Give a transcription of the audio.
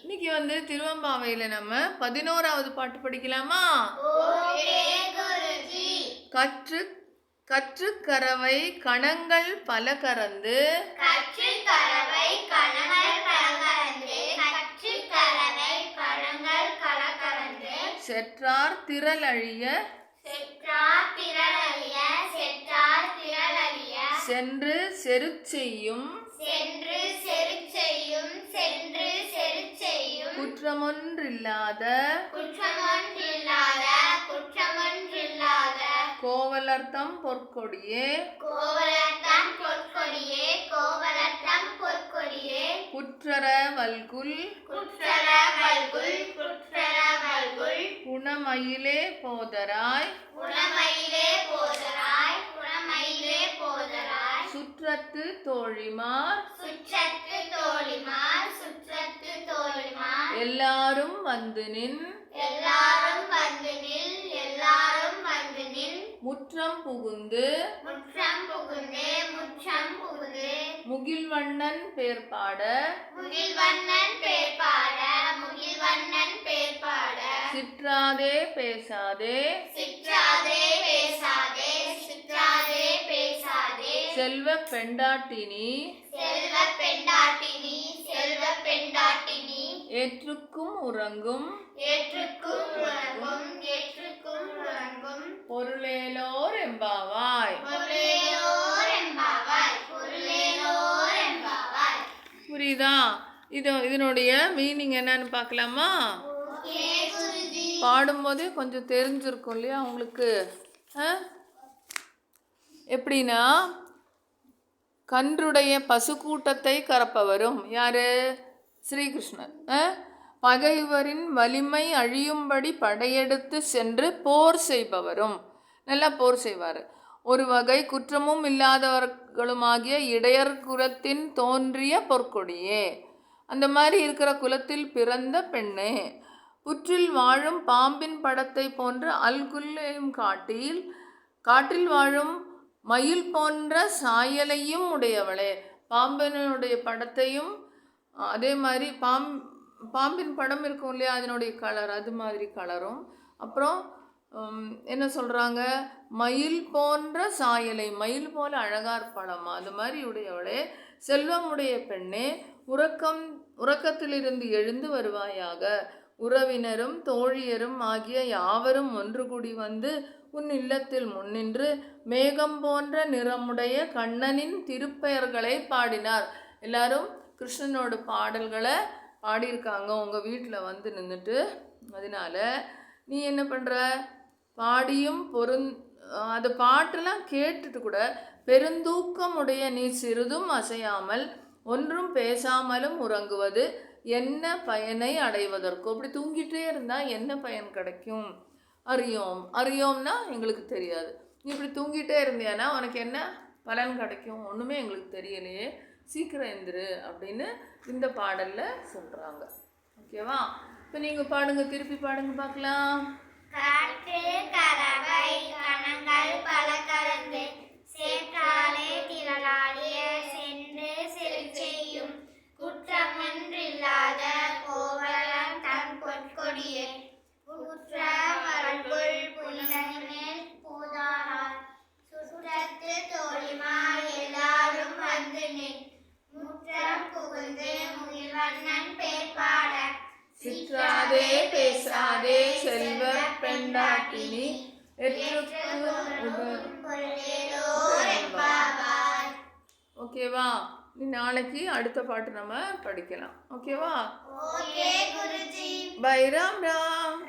இன்னைக்கு வந்து திருவம்பாவையில நம்ம பதினோராவது பாட்டு படிக்கலாமா? கற்று கற்று கறவை கணங்கள் பல கறந்து. செற்றார் திரளழிய. திரளலிய செற்றார் திரளலிய சென்று செருச்செய்யும் சென்று செரு செய்யும் சென்று செரு செய்யும். குற்றமொன்றில்லாத குற்றமொன்றில்லாத குற்றமொன்றில்லாத. கோவலர்த்தம் பொற்கொடியே கோவலத்தம் பொற்கொடியே கோவலத்தம் பொற்கொடியே. குற்றர வல்குல் குற்றர வல்குல் குற்றர வல்குல். குணமயிலே போதராய் குணமயிலே போதராய். சுற்றத்து தோழிமார். சுற்றத்து தோழிமார் சுற்றத்து தோழிமார். எல்லாரும் வந்து நின் எல்லாரும் வந்து நில் எல்லாரும் வந்து நில். முற்றம் புகுந்து. முற்றம் புகுந்து முற்றம் முகில்வண்ணன் பேர் பாட. முகில்வண்ணன் பேர் பாட முகில்வண்ணன் பேர் பாட. சிற்றாதே பேசாதே. சிற்றாதே பேசாதே சிற்றாதே பேசாதே. செல்வ பெண்டாட்டினி. செல்வ பெண்டாட்டினி செல்வ பெண்டாட்டினி. ஏற்றுக்கும் உறங்கும். ஏற்றுக்கும் உறங்கும் ஏற்றுக்கும் புரியுதா? இது இதனுடைய மீனிங் என்னன்னு பார்க்கலாமா? பாடும்போதே கொஞ்சம் தெரிஞ்சிருக்கும் இல்லையா உங்களுக்கு? ஆ? எப்படின்னா கன்றுடைய பசுக்கூட்டத்தை கறப்பவரும் யாரு? ஸ்ரீகிருஷ்ணன். ஆ? பகைவரின் வலிமை அழியும்படி படையெடுத்து சென்று போர் செய்பவரும். நல்லா போர் செய்வார். ஒரு வகை குற்றமும் இல்லாதவர்களுமாகிய இடையர் குலத்தின் தோன்றிய பொற்கொடியே. அந்த மாதிரி இருக்கிற குலத்தில் பிறந்த பெண்ணே. புற்றில் வாழும் பாம்பின் படத்தை போன்ற அல்குல்லையும் காட்டில் காட்டில் வாழும் மயில் போன்ற சாயலையும் உடையவளே. பாம்பினுடைய படத்தையும் அதே மாதிரி பாம் பாம்பின் படம் இருக்கும் இல்லையா அதனுடைய கலர் அது மாதிரி கலரும். அப்புறம் என்ன சொல்கிறாங்க மயில் போன்ற சாயலை மயில் போல அழகார் இருப்பாளாமா அது மாதிரி உடையவளே செல்வமுடைய பெண்ணே உறக்கம் உறக்கத்திலிருந்து எழுந்து வருவாயாக. உறவினரும் தோழியரும் ஆகிய யாவரும் ஒன்று கூடி வந்து உன் இல்லத்தில் முன்னின்று மேகம் போன்ற நிறமுடைய கண்ணனின் திருப்பெயர்களை பாடினார். எல்லாரும் கிருஷ்ணனோட பாடல்களை பாடியிருக்காங்க. உங்கள் வீட்டில் வந்து நின்றுட்டு அதனால நீ என்ன பண்ணுற பாடியும் பொருந் அது பாட்டெல்லாம் கேட்டுட்டு கூட பெருந்தூக்கமுடைய நீ சிறிதும் அசையாமல் ஒன்றும் பேசாமலும் உறங்குவது என்ன பயனை அடைவதற்கோ? அப்படி தூங்கிட்டே இருந்தால் என்ன பயன் கிடைக்கும்? அறியோம். அறியோம்னா எங்களுக்கு தெரியாது. நீ இப்படி தூங்கிட்டே இருந்தியானா உனக்கு என்ன பலன் கிடைக்கும்? ஒன்றுமே எங்களுக்கு தெரியலையே. சீக்கிரம் எந்திரு அப்படின்னு இந்த பாடலில் சொல்கிறாங்க ஓகேவா? இப்போ நீங்கள் பாடுங்க திருப்பி பாடுங்க பார்க்கலாம். காற்று கறவை கணங்கள் பல கலந்து சேற்றாலே திரளாடிய சென்று செல் செய்யும். குற்றமொன்றில்லாத கோவலன் தன் பொற்கொடியே குற்ற வரங்குள் புனிதனில் போதாரார் சுற்றத்து தோழிமார் எல்லாரும் வந்து நின். முற்றம் புகுந்து முகில்வண்ணன் பேர் பாட. சிற்றாதே ஓகேவா? நீ நாளைக்கு அடுத்த பாட்டு நம்ம படிக்கலாம். ஓகேவா? பை ராம் ராம்.